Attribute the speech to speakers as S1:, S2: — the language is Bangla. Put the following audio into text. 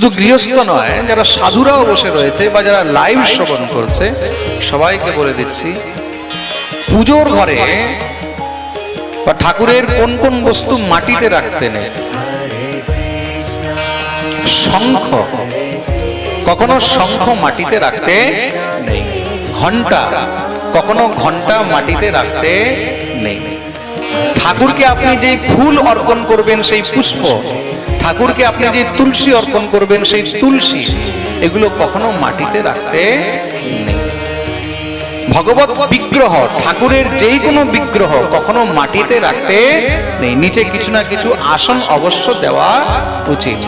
S1: শুধু গৃহস্থ নয়, যারা সাধুরাও বসে রয়েছে বা যারা লাইভ শ্রবণ করছে, সবাইকে বলে দিচ্ছি, পুজোর ঘরে বা ঠাকুরের কোন কোন বস্তু মাটিতে রাখতে নেই। শঙ্খ, কখনো শঙ্খ মাটিতে রাখতে নেই। ঘণ্টা কখনো ঘণ্টা মাটিতে রাখতে নেই। ঠাকুরকে আপনি যে ফুল অর্পণ করবেন, সেই পুষ্প, ঠাকুরকে আপনি যে তুলসী অর্পণ করবেন, সেই তুলসী, এগুলো কখনো মাটিতে রাখতে নেই। ভগবত বিগ্রহ, ঠাকুরের যেই কোনো বিগ্রহ কখনো মাটিতে রাখতে নেই। নিচে কিছু না কিছু আসন অবশ্য দেওয়া উচিত।